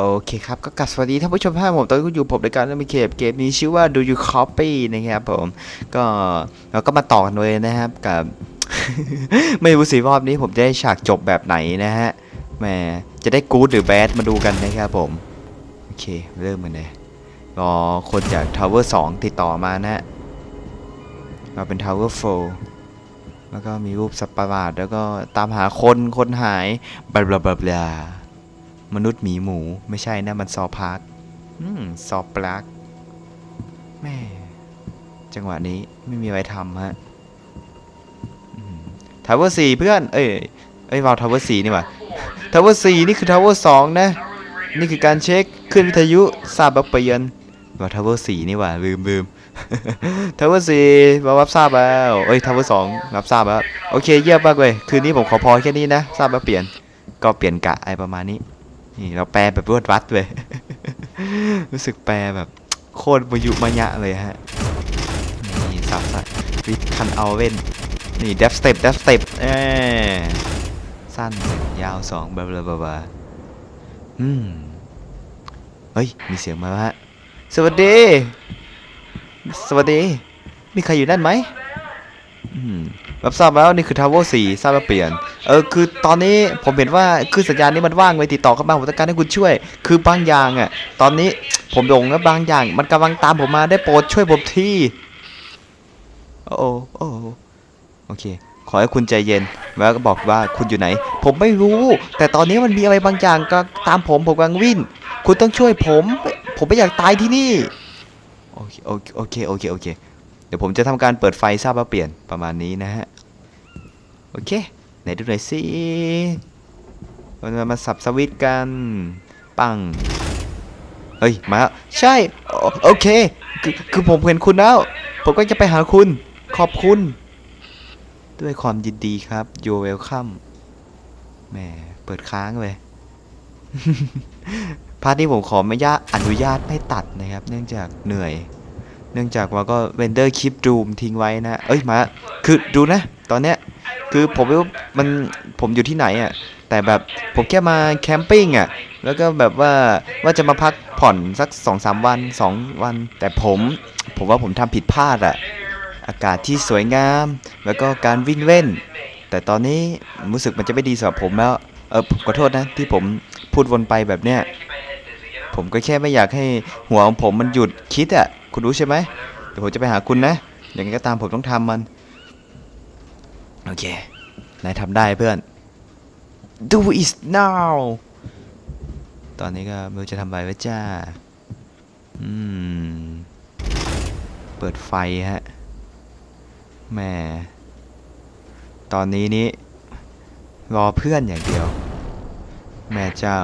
โอเคครับก็กลับสวัสดีท่านผู้ชมท่านผมตอนนี้ก็อยู่ผมในการเล่นเกมเกมนี้ชื่อว่า Do You Copy นะครับผมก็เราก็มาต่อกันเลยนะครับกับ ไม่รู้สิรอบนี้ผมจะได้ฉากจบแบบไหนนะฮะแหมจะได้กู๊ดหรือแบดมาดูกันนะครับผม โอเคเริ่มกันเลยรอคนจาก Tower 2ติดต่อมานะฮะเราเป็น Tower 4แล้วก็มีรูปสัตว์ประหลาดแล้วก็ตามหาคนคนหายบลาบลาบลาบลา มนุษย์หมีหมูไม่ใช่นะ มันซอพาร์คอืมซอปลักแม่จังหวะนี้ไม่มีอะไรทำฮะทาวเวอร์สี่เพื่อน เอ้ยเอ้ยวาวทาวเวอร์สี่นี่หว่าทาวเวอร์สี่นี่คือทาวเวอร์สองนะ นี่คือการเช็คขึ้นวิทยุทราบรับเปลี่ยนวาวทาวเวอร์สี่นี่หว่าลืมลืมทาวเวอร์สี่มารับทราบแล้วเอ้ยทาวเวอร์สองรับทราบแล้วโอเคเยี่ยมมากเลยคืนนี้ผมขอพอแค่นี้นะทราบแล้วเปลี่ยน ก็เปลี่ยนกะอะไรประมาณนี้ นี่เราแปลแบบรวดรัดเลย รู้สึกแปลแบบโคตรบยุมายะเลยฮะ นี่สับสับวิคันเอาเว่นนี่เดฟสเต็ปเดฟสเต็ปเออสั้นยาวสองบลาบลาบลาอืม เฮ้ย มีเสียงมาแล้วฮะ สวัสดี สวัสดี มีใครอยู่นั่นไหม รับทราบแล้วนี่คือทาวเวอร์สี่ทราบแล้วเปลี่ยน เออคือตอนนี้ผมเห็นว่าคือสัญญาณนี้มันว่างไว้ติดต่อเข้ามาผมต้องการให้คุณช่วย คือบางอย่างอะ ตอนนี้ผมหลงแล้วบางอย่าง มันกำลังตามผมมาได้โปรดช่วยผมทีโอ้โอ้โอเค ขอให้คุณใจเย็น แล้วก็บอกว่าคุณอยู่ไหน ผมไม่รู้ แต่ตอนนี้มันมีอะไรบางอย่างก็ตามผมผมกำลังวิ่งคุณต้องช่วยผม ผมไม่อยากตายที่นี่ โอเคโอเคโอเคโอเค เดี๋ยวผมจะทำการเปิดไฟทราบว่าเปลี่ยนประมาณนี้นะฮะ โอเค ไหนดูหน่อยสิมันมามาสับสวิตกัน ปัง เฮ้ย มาใช่ โอเค คือคือผมเห็นคุณแล้ว ผมก็จะไปหาคุณ ขอบคุณ ด้วยความยินดีครับ you welcome แหม เปิดค้างเลยพาร์ทนี้ผมขอไม่ยาอนุญาตไม่ตัดนะครับ เนื่องจากเหนื่อย เนื่องจากว่าก็เวนเดอร์คลิปดูมทิ้งไว้นะ เอ้ยมา คือดูนะ ตอนเนี้ยคือผมไม่รู้มันผมอยู่ที่ไหนอะแต่แบบผมแค่มาแคมปิ้งอะแล้วก็แบบว่าว่าจะมาพักผ่อนสักสองสามวันสองวัน แต่ผมผมว่าผมทำผิดพลาดอะอากาศที่สวยงาม แล้วก็การวิ่งเล่น แต่ตอนนี้รู้สึกมันจะไม่ดีสำหรับผมแล้วเออผมขอโทษนะที่ผมพูดวนไปแบบเนี้ยผมก็แค่ไม่อยากให้หัวของผมมันหยุดคิดอะ คุณรู้ใช่ไหมเดี๋ยวผมจะไปหาคุณนะอย่างไงก็ตามผมต้องทำมัน โอเคนายทำได้เพื่อน do it now ตอนนี้ก็ไม่รู้จะทำอะไรไว้จ้า อืม เปิดไฟฮะแหม่ตอนนี้นี้รอเพื่อนอย่างเดียว แม่เจ้า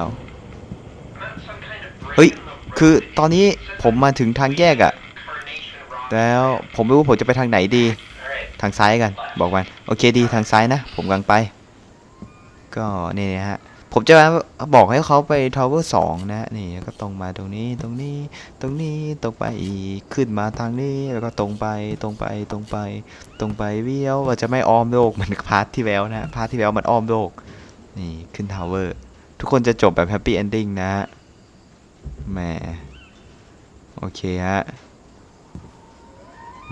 เฮ้ย คือตอนนี้ผมมาถึงทางแยกอะแล้วผมไม่รู้ผมจะไปทางไหนดี ทางซ้ายกัน บอกมันโอเคดีทางซ้ายนะ ผมกำลังไป ก็นี่นะฮะ ผมจะบอกให้เขาไปทาวเวอร์สองนะนี่แล้วก็ตรงมาตรงนี้ตรงนี้ตรงนี้ตรงไปอีกขึ้นมาทางนี้แล้วก็ตรงไปตรงไปตรงไป ตรงไปเบี้ยวว่าจะไม่อ้อมโลกเหมือนพาร์ทที่แล้วนะพาร์ทที่แล้วมันอ้อมโลกนี่ขึ้นทาวเวอร์ทุกคนจะจบแบบแฮปปี้เอนดิ้งนะฮะ แหมโอเคฮะ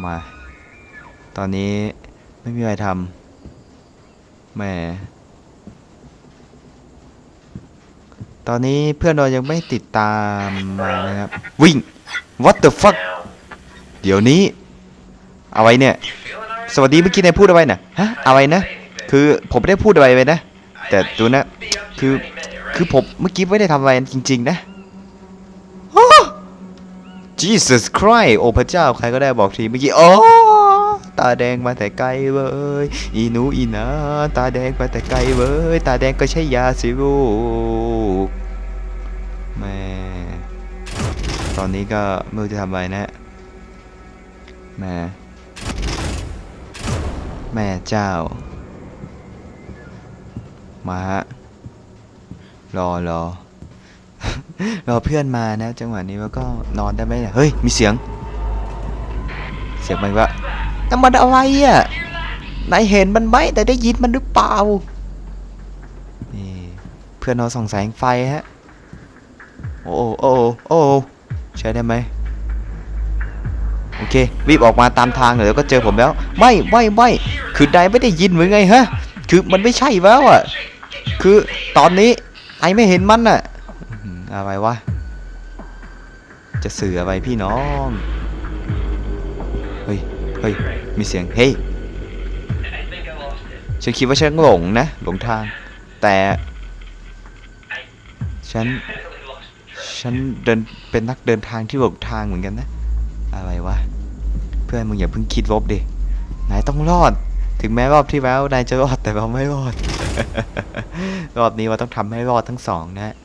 มา ตอนนี้ไม่มีอะไรทำแหมตอนนี้เพื่อนเรายังไม่ติดตามมานะครับ วิ่ง what the fuck เดี๋ยวนี้ อะไรเนี่ย สวัสดีเมื่อกี้นายพูดอะไรนะฮะอะไรนะ คือผมไม่ได้พูดอะไรไปนะ แต่ดูนะ คือ คือผมเมื่อกี้ไม่ได้ทำอะไรจริง ๆ นะ Jesus Christ โอ้พระเจ้าใครก็ได้บอกทีเมื่อกี้ โอ้ตาแดงมาแต่ไกลเว้ย อีหนูอีนาตาแดงมาแต่ไกลเว้ย ตาแดงก็ใช่ยาสิลูกแม่ตอนนี้ก็ไม่รู้จะทำอะไรนะแม่แม่เจ้า มาฮะ รอรอ รอเพื่อนมานะ จังหวะนี้แล้วก็นอนได้ไหมเนี่ยเฮ้ย มีเสียง เสียงมันว่าแต่มันอะไรอะนายเห็นมันไหมแต่ได้ยินมันหรือเปล่านี่เพื่อนเราส่องแสงไฟฮะโอ้โอ้โอ้โอ้ใช้ได้ไหมโอเครีบออกมาตามทางเดี๋ยวก็เจอผมแล้ว ไม่ไม่ไม่คือนายไม่ได้ยินหรือไงฮะ คือมันไม่ใช่แล้วอะ คือตอนนี้ไอไม่เห็นมันอะ อะไรวะ จะสื่ออะไรพี่น้อง เฮ้ย เฮ้ย มีเสียง เฮ้ย ฉันคิดว่าฉันหลงนะ หลงทาง แต่ ฉัน ฉันเดิน เป็นนักเดินทางที่หลงทางเหมือนกันนะ อะไรวะ เพื่อนมึงอย่าเพิ่งคิดลบดิ นายต้องรอด ถึงแม้รอบที่แล้วนายจะรอดแต่เราไม่รอด รอบนี้เราต้องทำให้รอดทั้งสองนะ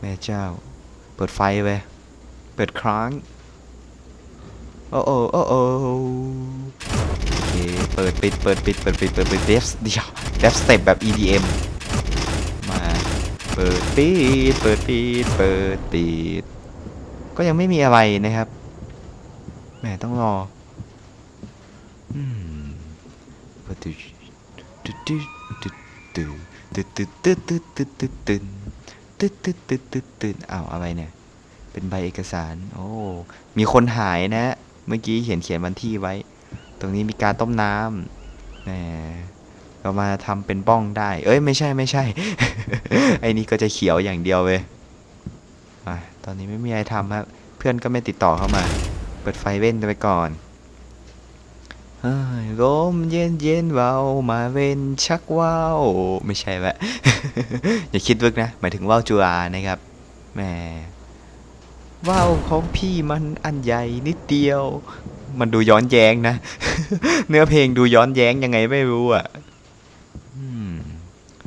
แม่เจ้า เปิดไฟไปเปิดครั้งโอ้โอ้โอ้โอ้โอเคเปิดปิดเปิดปิดเปิดปิดเปิดปิดเดฟเดียวเดฟสเต็ปแบบ EDM มาเปิดปิดเปิดปิดเปิดปิดก็ยังไม่มีอะไรนะครับแหมต้องรออืมเปิดตึ๊ดตึ๊ดตึ๊ดตึ๊ดตึ๊ดตึ๊ดตึ๊ดตึ๊ดตึ๊ดตึ๊ด ตึ๊ดตึ๊ดตึ๊ดตึ๊ดตึ๊ดตึ๊ดอ้าวอะไรเนี่ย เป็นใบเอกสาร โอ้ มีคนหายนะ เมื่อกี้เขียนเขียนวันที่ไว้ ตรงนี้มีการต้มน้ำแหมเรามาทำเป็นบ้องได้ เอ้ยไม่ใช่ไม่ใช่ ไอ้นี่ก็จะเขียวอย่างเดียวเลยตอนนี้ไม่มีอะไรทำครับ เพื่อนก็ไม่ติดต่อเข้ามา เปิดไฟเว้นไปก่อน ลมเย็นเย็นเบามาเวนชักว่าวไม่ใช่ละอย่าคิดลึกนะ หมายถึงว่าวจุฬานะครับแหมว่าวของพี่มันอันใหญ่นิดเดียว มันดูย้อนแย้งนะ เนื้อเพลงดูย้อนแย้งยังไงไม่รู้อะ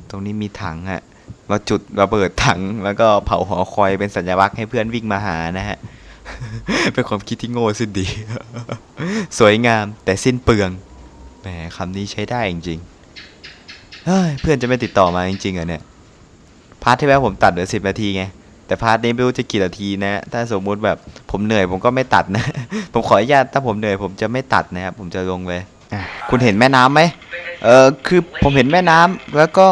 ตรงนี้มีถังอะเราจุดระเบิดถังแล้วก็เผาหอคอยเป็นสัญลักษณ์ให้เพื่อนวิ่งมาหานะฮะ เป็นความคิดที่โง่สิ้นดี สวยงามแต่สิ้นเปลือง แหมคำนี้ใช้ได้จริงๆเฮ้ยเพื่อนจะไม่ติดต่อมาจริงๆเหรอเนี่ย พาร์ทที่แล้วผมตัดเหลือสิบนาทีไง แต่พาร์ทนี้ไม่รู้จะกี่นาทีนะ ถ้าสมมุติแบบผมเหนื่อยผมก็ไม่ตัดนะ ผมขออนุญาตถ้าผมเหนื่อยผมจะไม่ตัดนะครับ ผมจะลงเลยอะคุณเห็นแม่น้ำไหม เออคือผมเห็นแม่น้ำแล้วก็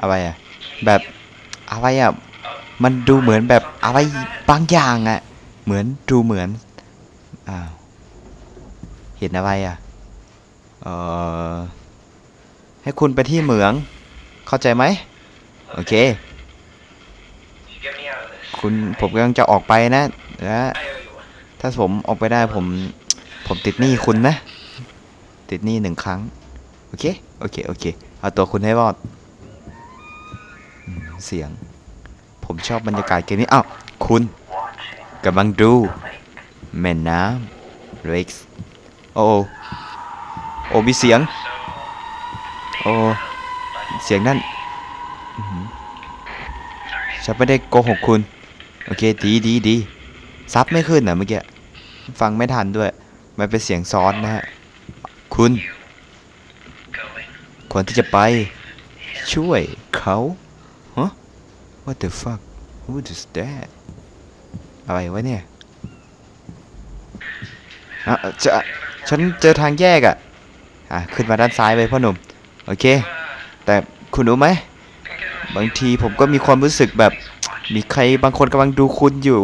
อะไรอะแบบอะไรอะ มันดูเหมือนแบบอะไรบางอย่างอะเหมือนดูเหมือน อ้าว เห็นอะไรอะเออให้คุณไปที่เหมือง เข้าใจไหม โอเค คุณผมกำลังจะออกไปนะ และถ้าผมออกไปได้ผม ผมติดหนี้คุณนะ ติดหนี้หนึ่งครั้ง โอเค โอเค โอเค เอาตัวคุณให้รอด เสียง ผมชอบบรรยากาศเกมนี้อ้าวคุณกำลังดูแม่น้ำเร็กซ์โอ้โอ้โอ้มีเสียง โอ้เสียงนั่นฉันไม่ได้โกหกคุณ โอเคดีดีดีซับไม่ขึ้นนะเมื่อกี้ ฟังไม่ทันด้วย มันเป็นเสียงซ้อนนะฮะ คุณควรที่จะไป ช่วยเขา What the fuck Who is that อะไรวะเนี่ยอะจะฉันเจอทางแยกอะอะ ขึ้นมาด้านซ้ายไปพ่อหนุ่ม โอเค แต่คุณรู้ไหม บางทีผมก็มีความรู้สึกแบบ มีใครบางคนกำลังดูคุณอยู่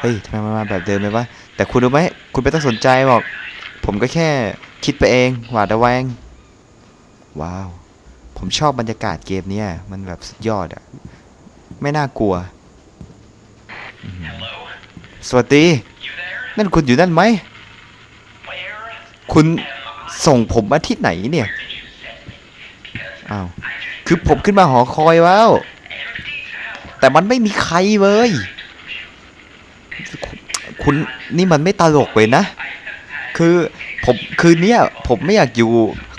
เฮ้ยทำไมมันมาแบบเดิมเลยวะ แต่คุณรู้ไหม คุณไม่ต้องสนใจหรอก ผมก็แค่คิดไปเอง หวาดระแวง ว้าว ผมชอบบรรยากาศเกมเนี้ยมันแบบสุดยอดอะไม่น่ากลัวอืมสวัสดี นั่นคุณอยู่นั่นไหม คุณส่งผมมาที่ไหนเนี่ย อ้าว คือผมขึ้นมาหอคอยแล้ว แต่มันไม่มีใครเลย คุณคุณนี่มันไม่ตลกเลยนะ คือผมคืนเนี้ยผมไม่อยากอยู่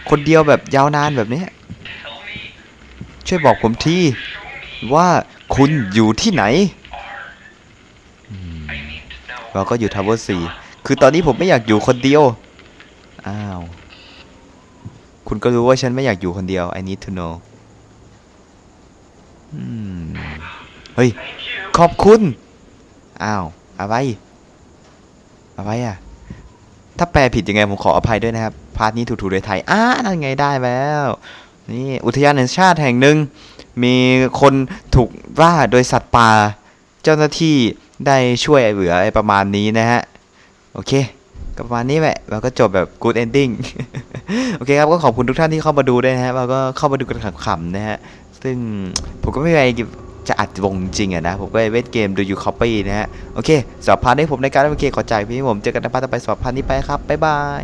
คนเดียวแบบยาวนานแบบเนี้ย ช่วยบอกผมทีว่าคุณอยู่ที่ไหน เราก็อยู่ทาวเวอร์สี่คือตอนนี้ผมไม่อยากอยู่คนเดียว อ้าว คุณก็รู้ว่าฉันไม่อยากอยู่คนเดียว I need to know เฮ้ย ขอบคุณ อ้าว อะไร อะไรอะ ถ้าแปลผิดยังไงผมขออภัยด้วยนะครับ พาร์ทนี้ถูกๆโดยไทย อ้านั่นไงได้แล้ว นี่อุทยานแห่งชาติแห่งหนึ่ง มีคนถูกล่าโดยสัตว์ป่า เจ้าหน้าที่ได้ช่วยเหลืออะไรประมาณนี้นะฮะ โอเคก็ประมาณนี้แหละเราก็จบแบบ good ending โอเคครับ ก็ขอบคุณทุกท่านที่เข้ามาดูด้วยนะฮะ เราก็เข้ามาดูกันขำๆนะฮะ ซึ่งผมก็ไม่มีอะไรจะอัดวงจริงอะนะ ผมก็เลยเล่นเกมดูยูคอปปี้นะฮะ โอเคสำหรับพาร์ทนี้ผมในการเล่นเกมขอจ่ายพี่ผมเจอกันในพาร์ทต่อไปสำหรับพาร์ทนี้ไปครับ บ๊ายบาย